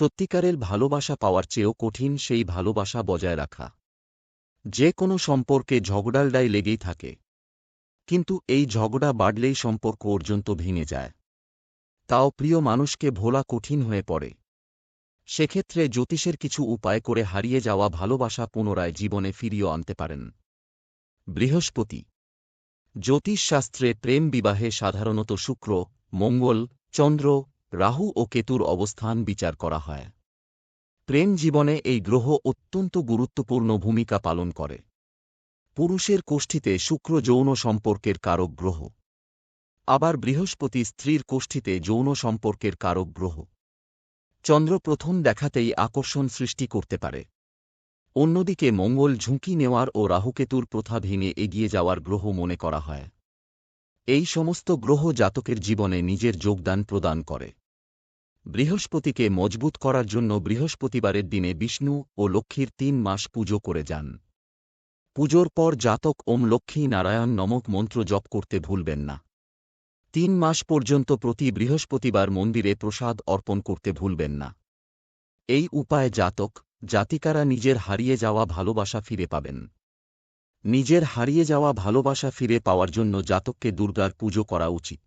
সত্যিকারের ভালোবাসা পাওয়ার চেয়েও কঠিন সেই ভালোবাসা বজায় রাখা। যে কোনো সম্পর্কে ঝগড়ালডাই লেগেই থাকে। কিন্তু এই ঝগড়া বাড়লেই সম্পর্ক পর্যন্ত ভেঙে যায়। তাও প্রিয় মানুষকে ভোলা কঠিন হয়ে পড়ে। সেক্ষেত্রে জ্যোতিষের কিছু উপায় করে হারিয়ে যাওয়া ভালোবাসা পুনরায় জীবনে ফিরিয়ে আনতে পারেন। বৃহস্পতি। জ্যোতিষশাস্ত্রে প্রেম বিবাহে সাধারণত শুক্র, মঙ্গল, চন্দ্র রাহু ও কেতুর অবস্থান বিচার করা হয়। প্রেম জীবনে এই গ্রহ অত্যন্ত গুরুত্বপূর্ণ ভূমিকা পালন করে। পুরুষের কোষ্ঠীতে শুক্র যৌন সম্পর্কের কারক গ্রহ। আবার বৃহস্পতি স্ত্রীর কোষ্ঠীতে যৌন সম্পর্কের কারক গ্রহ। চন্দ্র প্রথম দেখাতেই আকর্ষণ সৃষ্টি করতে পারে। অন্যদিকে মঙ্গল ঝুঁকি নেওয়ার ও রাহুকেতুর প্রথা ভেঙে এগিয়ে যাওয়ার গ্রহ মনে করা হয়। এই সমস্ত গ্রহ জাতকের জীবনে নিজের যোগদান প্রদান করে। বৃহস্পতিকে মজবুত করার জন্য বৃহস্পতিবারের দিনে বিষ্ণু ও লক্ষ্মীর তিন মাস পুজো করে যান। পুজোর পর জাতক ওম লক্ষ্মী নারায়ণ নমক মন্ত্র জপ করতে ভুলবেন না। তিন মাস পর্যন্ত প্রতি বৃহস্পতিবার মন্দিরে প্রসাদ অর্পণ করতে ভুলবেন না। এই উপায়ে জাতক, জাতিকারা নিজের হারিয়ে যাওয়া ভালোবাসা ফিরে পাবেন। নিজের হারিয়ে যাওয়া ভালোবাসা ফিরে পাওয়ার জন্য জাতককে দুর্গার পুজো করা উচিত।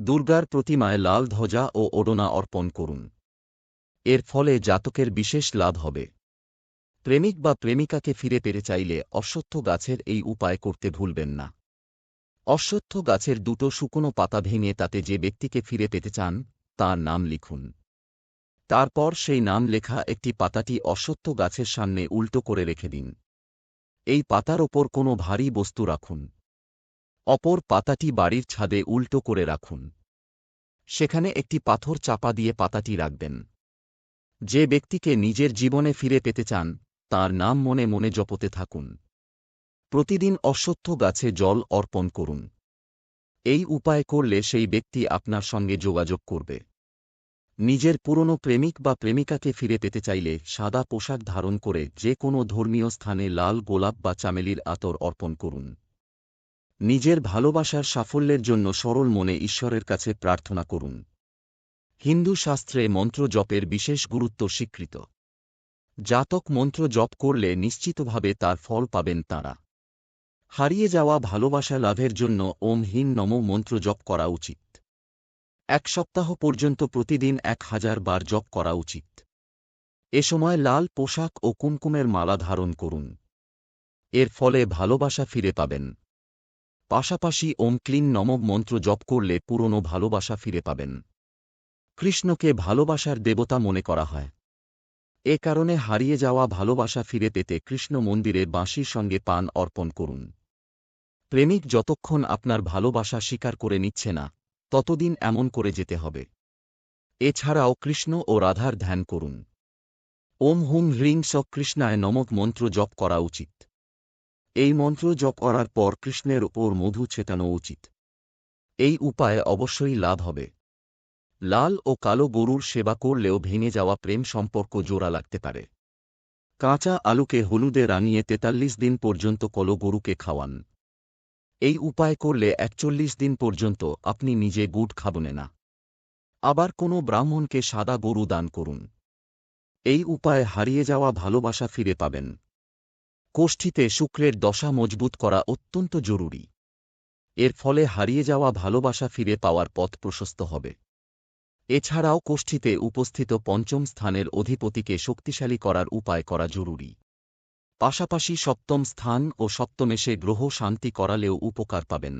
দুর্গার প্রতিমায় লাল ধ্বজা ও ওড়না অর্পণ করুন। এর ফলে জাতকের বিশেষ লাভ হবে। প্রেমিক বা প্রেমিকাকে ফিরে পেতে চাইলে অশ্বত্থ গাছের এই উপায় করতে ভুলবেন না। অশ্বত্থ গাছের দুটো শুকনো পাতা ভেঙে তাতে যে ব্যক্তিকে ফিরে পেতে চান, তার নাম লিখুন। তারপর সেই নাম লেখা একটি পাতাটি অশ্বত্থ গাছের সামনে উল্টো করে রেখে দিন। এই পাতার ওপর কোনো ভারী বস্তু রাখুন। অপর পাতাটি বাড়ির ছাদে উল্টো করে রাখুন। সেখানে একটি পাথর চাপা দিয়ে পাতাটি রাখবেন। যে ব্যক্তিকে নিজের জীবনে ফিরে পেতে চান, তার নাম মনে মনে জপতে থাকুন। প্রতিদিন অশ্বত্থ গাছে জল অর্পণ করুন। এই উপায় করলে সেই ব্যক্তি আপনার সঙ্গে যোগাযোগ করবে। নিজের পুরনো প্রেমিক বা প্রেমিকাকে ফিরে পেতে চাইলে সাদা পোশাক ধারণ করে যে কোনো ধর্মীয় স্থানে লাল গোলাপ বা চামেলির আতর অর্পণ করুন। নিজের ভালোবাসার সাফল্যের জন্য সরল মনে ঈশ্বরের কাছে প্রার্থনা করুন। হিন্দু শাস্ত্রে মন্ত্র জপের বিশেষ গুরুত্ব স্বীকৃত। জাতক মন্ত্র জপ করলে নিশ্চিতভাবে তার ফল পাবেন তাঁরা। হারিয়ে যাওয়া ভালোবাসা লাভের জন্য ওম হিন নম মন্ত্র জপ করা উচিত। এক সপ্তাহ পর্যন্ত প্রতিদিন এক হাজার বার জপ করা উচিত। এ সময় লাল পোশাক ও কুমকুমের মালা ধারণ করুন। এর ফলে ভালোবাসা ফিরে পাবেন। পাশাপাশি ওম ক্লিন নম মন্ত্র জপ করলে পুরনো ভালোবাসা ফিরে পাবেন। কৃষ্ণকে ভালোবাসার দেবতা মনে করা হয়। এ কারণে হারিয়ে যাওয়া ভালোবাসা ফিরে পেতে কৃষ্ণ মন্দিরে বাঁশির সঙ্গে পান অর্পণ করুন। প্রেমিক যতক্ষণ আপনার ভালোবাসা স্বীকার করে নিচ্ছে না, ততদিন এমন করে যেতে হবে। এছাড়াও কৃষ্ণ ও রাধার ধ্যান করুন। ওম হুম হ্রিং স কৃষ্ণায় নমক মন্ত্র জপ করা উচিত। এই মন্ত্র জপ করার পর কৃষ্ণের ওপর মধু ছেটানো উচিত। এই উপায়ে অবশ্যই লাভ হবে। লাল ও কালো গরুর সেবা করলেও ভেঙে যাওয়া প্রেম সম্পর্ক জোড়া লাগতে পারে। কাঁচা আলুকে হলুদে রাঙিয়ে তেতাল্লিশ দিন পর্যন্ত কলো গরুকে খাওয়ান। এই উপায় করলে একচল্লিশ দিন পর্যন্ত আপনি নিজে গুড় খাবেন না। আবার কোনো ব্রাহ্মণকে সাদা গরু দান করুন। এই উপায়ে হারিয়ে যাওয়া ভালোবাসা ফিরে পাবেন। কোষ্ঠীতে শুক্রের দশা মজবুত করা অত্যন্ত জরুরি। এর ফলে হারিয়ে যাওয়া ভালোবাসা ফিরে পাওয়ার পথ প্রশস্ত হবে। এছাড়াও কোষ্ঠীতে উপস্থিত পঞ্চম স্থানের অধিপতিকে শক্তিশালী করার উপায় করা জরুরি। পাশাপাশি সপ্তম স্থান ও সপ্তমেশে গ্রহ শান্তি করালেও উপকার পাবেন।